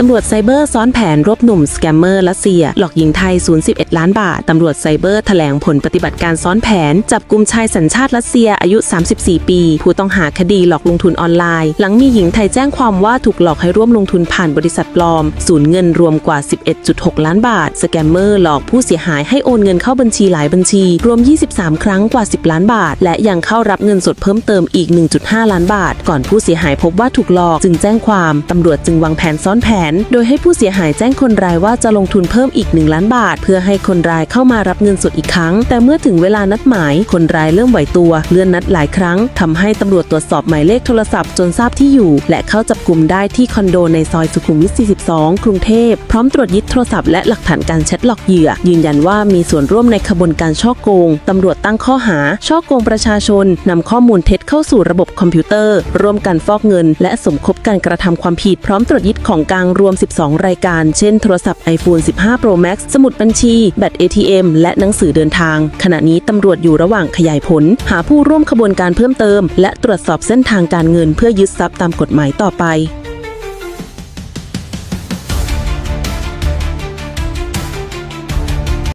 ตำรวจไซเบอร์ซ้อนแผนรวบหนุ่มสแกมเมอร์รัสเซีย หลอกหญิงไทย 011 ล้านบาท ตำรวจไซเบอร์แถลงผลปฏิบัติการซ้อนแผน จับกลุ่มชายสัญชาติรัสเซียอายุ 34 ปี ผู้ต้องหาคดีหลอกลงทุนออนไลน์ หลังมีหญิงไทยแจ้งความว่าถูกหลอกให้ร่วมลงทุนผ่านบริษัทปลอม สูญเงินรวมกว่า 11.6 ล้านบาท สแกมเมอร์หลอกผู้เสียหายให้โอนเงินเข้าบัญชีหลายบัญชี รวม 23 ครั้งกว่า 10 ล้านบาท และยังเข้ารับเงินสดเพิ่มเติมอีก 1.5 ล้านบาท ก่อนผู้เสียหายพบว่าถูกหลอกจึงแจ้งความตำรวจจึงวางแผนซ้อนแผนโดยให้ผู้เสียหายแจ้งคนรายว่าจะลงทุนเพิ่มอีก 1 ล้านบาท เพื่อให้คนรายเข้ามารับเงินสดอีกครั้ง แต่เมื่อถึงเวลานัดหมาย คนรายเริ่มไหวตัว เลื่อนนัดหลายครั้งทำให้ตำรวจตรวจสอบหมายเลขโทรศัพท์จนทราบที่อยู่ และเข้าจับกลุ่มได้ที่คอนโดในซอยสุขุมวิท 42 กรุงเทพ พร้อมตรวจยึดโทรศัพท์และหลักฐานการแชทหลอกเหยื่อ ยืนยันว่ามีส่วนร่วมในขบวนการช่อโกงตำรวจตั้งข้อหา ช่อโกงประชาชนนำข้อมูลเท็จเข้าสู่ระบบคอมพิวเตอร์ ร่วมกันฟอกเงิน และสมคบการกระทำความผิดพร้อมตรวจยึดของกลางรวม 12 รายการ เช่น โทรศัพท์ iPhone 15 Pro Max สมุดบัญชี แบต ATM และหนังสือเดินทาง ขณะนี้ตำรวจอยู่ระหว่างขยายผล หาผู้ร่วมขบวนการเพิ่มเติม และตรวจสอบเส้นทางการเงินเพื่อยึดทรัพย์ตามกฎหมายต่อไป